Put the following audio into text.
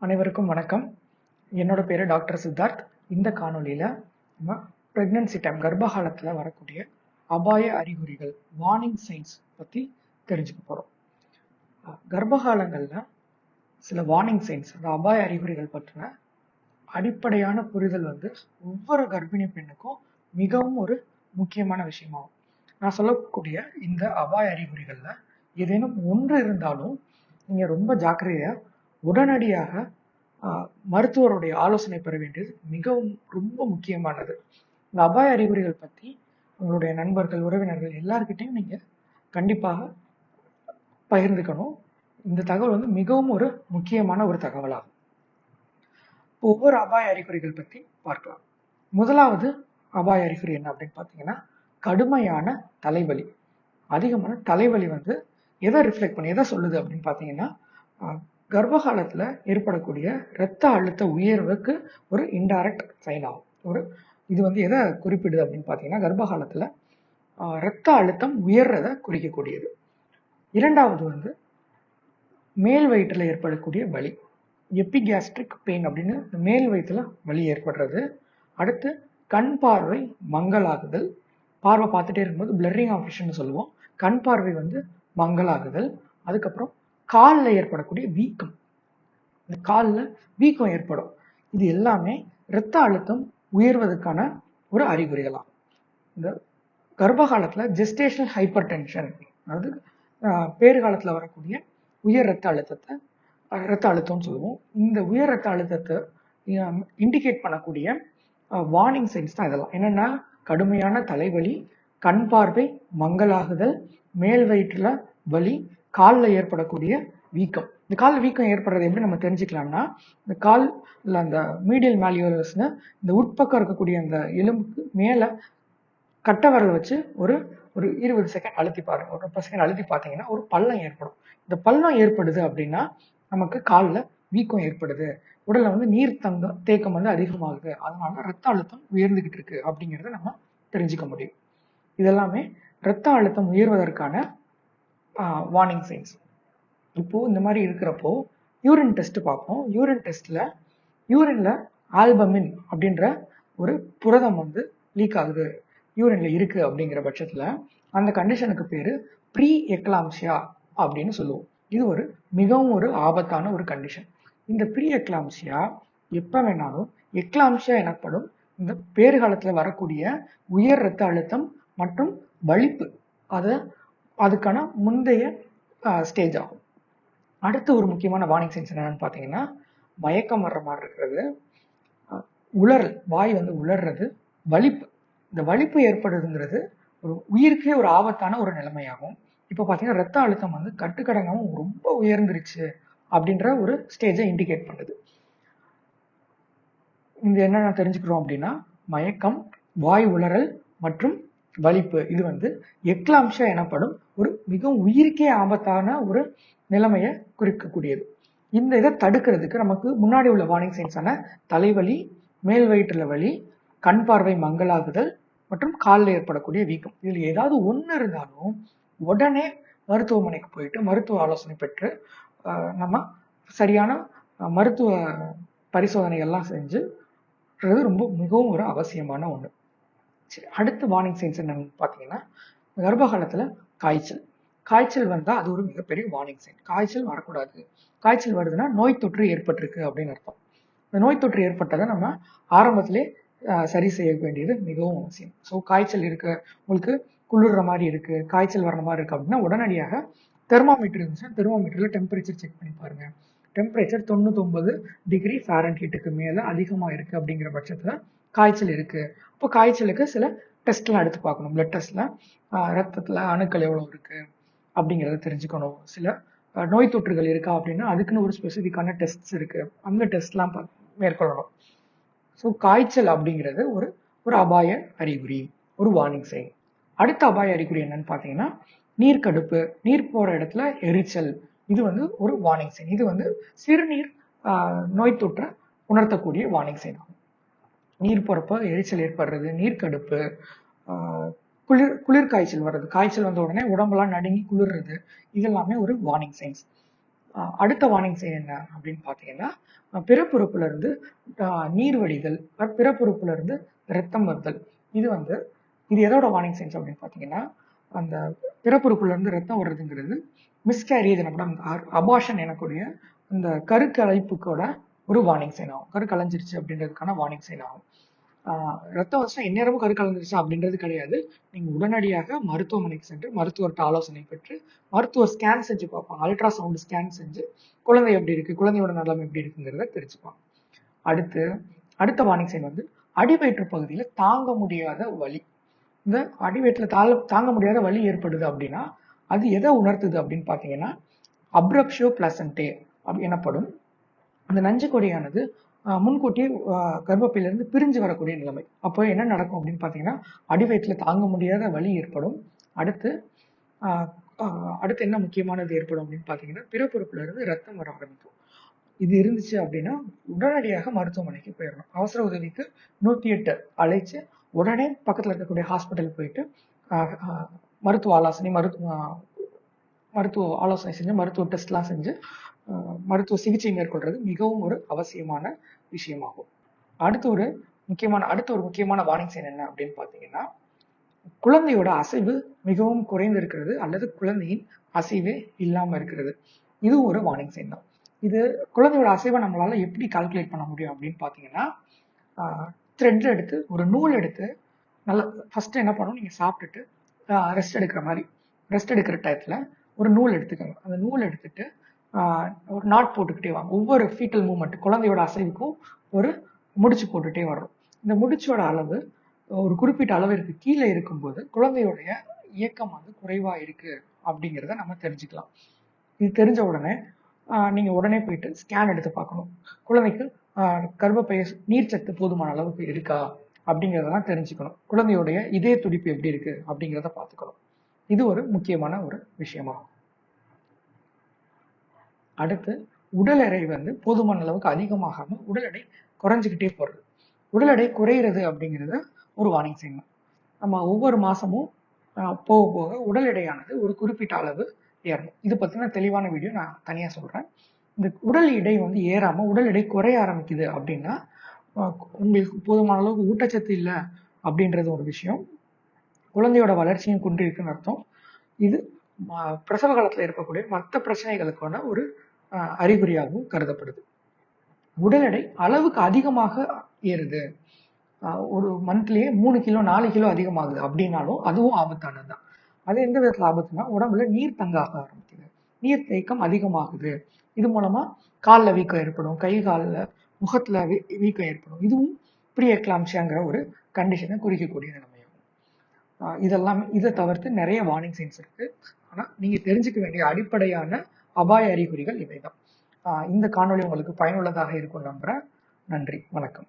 அனைவருக்கும் வணக்கம். என்னோட பேர் டாக்டர் சித்தார்த். இந்த காணொலியில் நம்ம ப்ரெக்னன்சி டைம் கர்ப்பகாலத்தில் வரக்கூடிய அபாய அறிகுறிகள் வார்னிங் சைன்ஸ் பற்றி தெரிஞ்சுக்க போகிறோம் கர்ப்பகாலங்களில் சில வார்னிங் சைன்ஸ் அந்த அபாய அறிகுறிகள் பற்றின அடிப்படையான புரிதல் வந்து ஒவ்வொரு கர்ப்பிணி பெண்ணுக்கும் மிகவும் ஒரு முக்கியமான விஷயமாகும். நான் சொல்லக்கூடிய இந்த அபாய அறிகுறிகளில் ஏதேனும் ஒன்று இருந்தாலும் நீங்கள் ரொம்ப ஜாக்கிரதையாக உடனடியாக மருத்துவருடைய ஆலோசனை பெற வேண்டியது மிகவும் ரொம்ப முக்கியமானது. இந்த அபாய அறிகுறிகள் பற்றி உங்களுடைய நண்பர்கள் உறவினர்கள் எல்லார்கிட்டையும் நீங்கள் கண்டிப்பாக பகிர்ந்துக்கணும். இந்த தகவல் வந்து மிகவும் ஒரு முக்கியமான ஒரு தகவலாகும். ஒவ்வொரு அபாய அறிகுறிகள் பற்றி பார்க்கலாம். முதலாவது அபாய அறிகுறி என்ன அப்படின்னு பார்த்தீங்கன்னா கடுமையான தலைவலி. அதிகமான தலைவலி வந்து எதை ரிஃப்ளெக்ட் பண்ணி எதை சொல்லுது அப்படின்னு பார்த்தீங்கன்னா கர்ப்பகாலத்தில் ஏற்படக்கூடிய இரத்த அழுத்த உயர்வுக்கு ஒரு இன்டைரக்ட் சைன் ஆகும். ஒரு இது வந்து எதை குறிப்பிடுது அப்படின்னு பார்த்தீங்கன்னா கர்ப்பகாலத்தில் இரத்த அழுத்தம் உயர்றதை குறிக்கக்கூடியது. இரண்டாவது வந்து மேல் வயிற்றில் ஏற்படக்கூடிய வலி எப்பிகேஸ்ட்ரிக் பெயின் அப்படின்னு இந்த மேல் வயிற்றுல வலி ஏற்படுறது. அடுத்து கண் பார்வை மங்கலாகுதல். பார்வை பார்த்துட்டே இருக்கும்போது பிளரிங் ஆஃபிஷன் சொல்லுவோம். கண் பார்வை வந்து மங்கலாகுதல். அதுக்கப்புறம் காலில் ஏற்படக்கூடிய வீக்கம். இந்த காலில் வீக்கம் ஏற்படும். இது எல்லாமே இரத்த அழுத்தம் உயர்வதற்கான ஒரு அறிகுறிகளாம். இந்த கர்ப்ப காலத்தில் ஜெஸ்டேஷனல் ஹைப்பர் டென்ஷன் அதாவது பேறுகாலத்தில் பேறு வரக்கூடிய உயர் ரத்த அழுத்தத்தை இரத்த அழுத்தம்னு சொல்லுவோம். இந்த உயர் ரத்த அழுத்தத்தை இண்டிகேட் பண்ணக்கூடிய வார்னிங் சைன்ஸ் தான் இதெல்லாம். என்னென்னா கடுமையான தலைவலி கண் பார்வை மங்கலாகுதல் மேல் வயிற்றில் வலி காலில் ஏற்படக்கூடிய வீக்கம். இந்த கால் வீக்கம் ஏற்படுறது எப்படி நம்ம தெரிஞ்சுக்கலாம்னா இந்த கால்ல அந்த மீடியல் மேலியோலஸ்னு இந்த உட்பக்கம் இருக்கக்கூடிய அந்த எலும்புக்கு மேலே கட்டை வரதை வச்சு ஒரு ஒரு இருபது செகண்ட் அழுத்தி பாருங்க. ஒரு முப்பது செகண்ட் அழுத்தி பார்த்தீங்கன்னா ஒரு பள்ளம் ஏற்படும். இந்த பள்ளம் ஏற்படுது அப்படின்னா நமக்கு காலில் வீக்கம் ஏற்படுது. உடல்ல வந்து நீர் தங்கம் தேக்கம் வந்து அதிகமாகுது. அதனால ரத்த அழுத்தம் உயர்ந்துகிட்டு இருக்கு அப்படிங்கிறத நம்ம தெரிஞ்சுக்க முடியும். இதெல்லாமே ரத்த அழுத்தம் உயர்வதற்கான வார்னிங் சைன்ஸ் இப்போ இந்த மாதிரி இருக்கிறப்போ யூரின் டெஸ்ட் பார்ப்போம். யூரின் டெஸ்ட்ல யூரின்ல ஆல்பமின் அப்படின்ற ஒரு புரதம் வந்து லீக் ஆகுது. யூரின்ல இருக்கு அப்படிங்கிற பட்சத்துல அந்த கண்டிஷனுக்கு பேரு ப்ரீ எக்லாம்சியா அப்படின்னு சொல்லுவோம். இது ஒரு மிகவும் ஒரு ஆபத்தான ஒரு கண்டிஷன் இந்த ப்ரீ எக்லாம்சியா எப்ப வேணாலும் எக்லாம்சியா எனப்படும் இந்த பேறுகாலத்துல வரக்கூடிய உயர் ரத்த அழுத்தம் மற்றும் வலிப்பு. அதை அதுக்கான முந்தைய ஸ்டேஜ் ஆகும். அடுத்து ஒரு முக்கியமான வார்னிங் சைன்ஸ் என்னன்னு பார்த்தீங்கன்னா மயக்கம் வர்ற மாதிரி இருக்கிறது. உலரல் உளறல் வாய் வந்து உளர்றது வலிப்பு. இந்த வலிப்பு ஏற்படுதுங்கிறது ஒரு உயிருக்கே ஒரு ஆபத்தான ஒரு நிலைமையாகும். இப்போ பார்த்தீங்கன்னா ரத்த அழுத்தம் வந்து கட்டுக்கடங்காமல் ரொம்ப உயர்ந்துருச்சு அப்படின்ற ஒரு ஸ்டேஜை இண்டிகேட் பண்ணுது. இந்த என்னென்ன தெரிஞ்சுக்கிறோம் அப்படின்னா மயக்கம் வாய் உளறல் மற்றும் வலிப்பு இது வந்து எக்லாம்ஷா எனப்படும் ஒரு மிகவும் உயிருக்கே ஆபத்தான ஒரு நிலைமையை குறிக்கக்கூடியது. இந்த இதை தடுக்கிறதுக்கு நமக்கு முன்னாடி உள்ள வார்னிங் சைன்ஸான தலைவலி மேல் வயிற்றுல வலி கண் பார்வை மங்கலாகுதல் மற்றும் காலில் ஏற்படக்கூடிய வீக்கம். இதில் ஏதாவது ஒன்று இருந்தாலும் உடனே மருத்துவமனைக்கு போயிட்டு மருத்துவ ஆலோசனை பெற்று நம்ம சரியான மருத்துவ பரிசோதனைகள்லாம் செஞ்சு ரொம்ப மிகவும் ஒரு அவசியமான ஒன்று சரி அடுத்து வார்னிங் சைன்ஸ் என்னன்னு பார்த்தீங்கன்னா கர்ப்ப காலத்தில் காய்ச்சல். காய்ச்சல் வந்தால் அது ஒரு மிகப்பெரிய வார்னிங் சைன் காய்ச்சல் வரக்கூடாது. காய்ச்சல் வருதுன்னா நோய் தொற்று ஏற்பட்டிருக்கு அப்படின்னு அர்த்தம். இந்த நோய் தொற்று ஏற்பட்டதை நம்ம ஆரம்பத்திலே சரி செய்ய வேண்டியது மிகவும் அவசியம். ஸோ காய்ச்சல் இருக்கு உங்களுக்கு குளிர்ற மாதிரி இருக்கு காய்ச்சல் வர்ற மாதிரி இருக்கு அப்படின்னா உடனடியாக தெர்மாமீட்டர் இருந்துச்சுன்னா தெர்மாமீட்டரில் டெம்பரேச்சர் செக் பண்ணி பாருங்க. டெம்பரேச்சர் தொண்ணூத்தொன்பது டிகிரி ஃபேரன்ஹீட்டுக்கு மேல அதிகமா இருக்கு அப்படிங்கிற பட்சத்துல காய்ச்சல் இருக்கு. அப்போ காய்ச்சலுக்கு சில டெஸ்ட்லாம் எடுத்து பார்க்கணும். பிளட் டெஸ்ட்லாம் ரத்தத்தில் அணுக்கள் எவ்வளோ இருக்குது அப்படிங்கிறத தெரிஞ்சுக்கணும். சில நோய் தொற்றுகள் இருக்கா அப்படின்னா அதுக்குன்னு ஒரு ஸ்பெசிஃபிக்கான டெஸ்ட்ஸ் இருக்குது அந்த டெஸ்ட்லாம் பா- மேற்கொள்ளணும். ஸோ காய்ச்சல் அப்படிங்கிறது ஒரு ஒரு அபாய அறிகுறி ஒரு வார்னிங் சைன் அடுத்த அபாய அறிகுறி என்னன்னு பார்த்தீங்கன்னா நீர்க்கடுப்பு நீர் போகிற இடத்துல எரிச்சல். இது வந்து ஒரு வார்னிங் சைன் இது வந்து சிறுநீர் நோய் தொற்றை உணர்த்தக்கூடிய வார்னிங் சைன் ஆகும். நீர் போறப்ப எரிச்சல் ஏற்படுறது நீர்க்கடுப்பு குளிர் குளிர் காய்ச்சல் வர்றது காய்ச்சல் வந்த உடனே உடம்பெல்லாம் நடுங்கி குளிர்றது இதெல்லாமே ஒரு வார்னிங் சைன்ஸ் அடுத்த வார்னிங் சைன் என்ன அப்படின்னு பார்த்தீங்கன்னா பிறப்புறுப்புல இருந்து நீர் வடிதல் பிறப்புறுப்புல இருந்து ரத்தம் வருதல். இது வந்து இது எதோட வார்னிங் சைன்ஸ் அப்படின்னு பார்த்தீங்கன்னா அந்த பிறப்புறுப்புல இருந்து ரத்தம் வர்றதுங்கிறது மிஸ்கேரியேஜ் எனப்படும் அபாஷன் எனக்கூடிய இந்த கருக்கலைப்புக்கோட ஒரு வார்னிங் சைன் ஆகும். கருக்கலைஞ்சிருச்சு அப்படின்றதுக்கான வார்னிங் சைன் ஆகும். ரத்த ரத்தம் எந்நேரமும் எந்நேரமும் கருக்கலைஞ்சிருச்சு அப்படின்றது கிடையாது. நீங்கள் உடனடியாக மருத்துவமனைக்கு சென்று மருத்துவர்கிட்ட ஆலோசனை பெற்று மருத்துவர் ஸ்கேன் செஞ்சு பார்ப்பாங்க. அல்ட்ராசவுண்ட் ஸ்கேன் செஞ்சு குழந்தை எப்படி இருக்கு குழந்தையோட நலம் எப்படி இருக்குங்கிறத தெரிஞ்சுப்பாங்க. அடுத்து அடுத்த வார்னிங் சைன் வந்து அடிவயிற்று பகுதியில் தாங்க முடியாத வலி. இந்த அடிவயிற்றுல தாழ தாங்க முடியாத வலி ஏற்படுது அப்படின்னா அது எதை உணர்த்துது அப்படின்னு பார்த்தீங்கன்னா அப்ரப்ஷியோ பிளசன்டே அப்படி எனப்படும். அந்த நஞ்சு கொடியானது முன்கூட்டியே கர்ப்பப்பையிலிருந்து பிரிஞ்சு வரக்கூடிய நிலைமை. அப்போ என்ன நடக்கும் அப்படின்னு பார்த்தீங்கன்னா அடிவயிற்றுல தாங்க முடியாத வலி ஏற்படும். அடுத்து அடுத்து என்ன முக்கியமானது ஏற்படும் அப்படின்னு பார்த்தீங்கன்னா பிறப்புறுப்புல இருந்து ரத்தம் வர ஆரம்பிக்கும். இது இருந்துச்சு அப்படின்னா உடனடியாக மருத்துவமனைக்கு போயிடணும். அவசர உதவிக்கு நூற்றி எட்டு அழைச்சு உடனே பக்கத்தில் இருக்கக்கூடிய ஹாஸ்பிட்டல் போயிட்டு மருத்துவ ஆலோசனை மருத்துவ மருத்துவ ஆலோசனை செஞ்சு மருத்துவ டெஸ்ட்லாம் செஞ்சு மருத்துவ சிகிச்சை மேற்கொள்றது மிகவும் ஒரு அவசியமான விஷயமாகும். அடுத்து ஒரு முக்கியமான அடுத்த ஒரு முக்கியமான வார்னிங் சைன் என்ன அப்படின்னு பார்த்தீங்கன்னா குழந்தையோட அசைவு மிகவும் குறைந்து இருக்கிறது அல்லது குழந்தையின் அசைவே இல்லாம இருக்கிறது. இதுவும் ஒரு வார்னிங் சைன் தான். இது குழந்தையோட அசைவை நம்மளால எப்படி கால்குலேட் பண்ண முடியும் அப்படின்னு பார்த்தீங்கன்னா த்ரெட் எடுத்து ஒரு நூல் எடுத்து நல்லா ஃபர்ஸ்ட் என்ன பண்ணணும்? நீங்க சாப்பிட்டுட்டு ரெஸ்ட் எடுக்கிற மாதிரி ரெஸ்ட் எடுக்கிற டயத்துல ஒரு நூல் எடுத்துக்கோங்க. அந்த நூல் எடுத்துட்டு ஒரு நாட் போட்டுக்கிட்டே வாங்க. ஒவ்வொரு ஃபீட்டல் மூமெண்ட் குழந்தையோட அசைவுக்கும் ஒரு முடிச்சு போட்டுட்டே வர்றோம். இந்த முடிச்சோட அளவு ஒரு குறிப்பிட்ட அளவிற்கு கீழே இருக்கும்போது குழந்தையோடைய இயக்கம் வந்து குறைவாக இருக்கு அப்படிங்கிறத நம்ம தெரிஞ்சுக்கலாம். இது தெரிஞ்ச உடனே நீங்கள் உடனே போயிட்டு ஸ்கேன் எடுத்து பார்க்கணும். குழந்தைக்கு கர்ப்பப்பைய நீர்ச்சத்து போதுமான அளவுக்கு இருக்கா அப்படிங்கிறதெல்லாம் தெரிஞ்சுக்கணும். குழந்தையோடைய இதய துடிப்பு எப்படி இருக்கு அப்படிங்கிறத பார்த்துக்கணும். இது ஒரு முக்கியமான ஒரு விஷயமாகும். அடுத்து உடல் எடை வந்து போதுமான அளவுக்கு அதிகமாகாம உடல் எடை குறைஞ்சிக்கிட்டே போறது. உடல் எடை குறையிறது அப்படிங்கிறது ஒரு வார்னிங் செய்யணும் நம்ம ஒவ்வொரு மாசமும் போக போக உடல் எடையானது ஒரு குறிப்பிட்ட அளவு ஏறணும் இது பத்தின தெளிவான வீடியோ நான் தனியா சொல்றேன். இந்த உடல் எடை வந்து ஏறாம உடல் எடை குறைய ஆரம்பிக்குது அப்படின்னா உங்களுக்கு போதுமான அளவுக்கு ஊட்டச்சத்து இல்லை அப்படின்றது ஒரு விஷயம். குழந்தையோட வளர்ச்சியும் குன்றிருக்குன்னு அர்த்தம். இது ம- பிரசவ காலத்துல இருக்கக்கூடிய மற்ற பிரச்சனைகளுக்கான ஒரு அறிகுறியாகவும் கருதப்படுது. உடல் எடை அளவுக்கு அதிகமாக ஏறுது. ஒரு மந்த்லயே மூணு கிலோ நாலு கிலோ அதிகமாகுது அப்படின்னாலும் அதுவும் ஆபத்தானது தான் அது எந்த விதத்துல ஆபத்துனா உடம்புல நீர் தங்காக ஆரம்பிக்குது. நீர் தேக்கம் அதிகமாகுது. இது மூலமா காலில் வீக்கம் ஏற்படும் கை காலில் முகத்துல வீ- வீக்கம் ஏற்படும். இதுவும் ப்ரீஎக்லாம்சியாங்கிற ஒரு கண்டிஷனை குறிக்கக்கூடிய நிலைமையாகும். இதெல்லாம் இதை தவிர்த்து நிறைய வார்னிங் சைன்ஸ் இருக்கு. ஆனால் நீங்கள் தெரிஞ்சுக்க வேண்டிய அடிப்படையான அபாய அறிகுறிகள் இவைதான். இந்த காணொளி உங்களுக்கு பயனுள்ளதாக இருக்கும் நம்புறேன். நன்றி. வணக்கம்.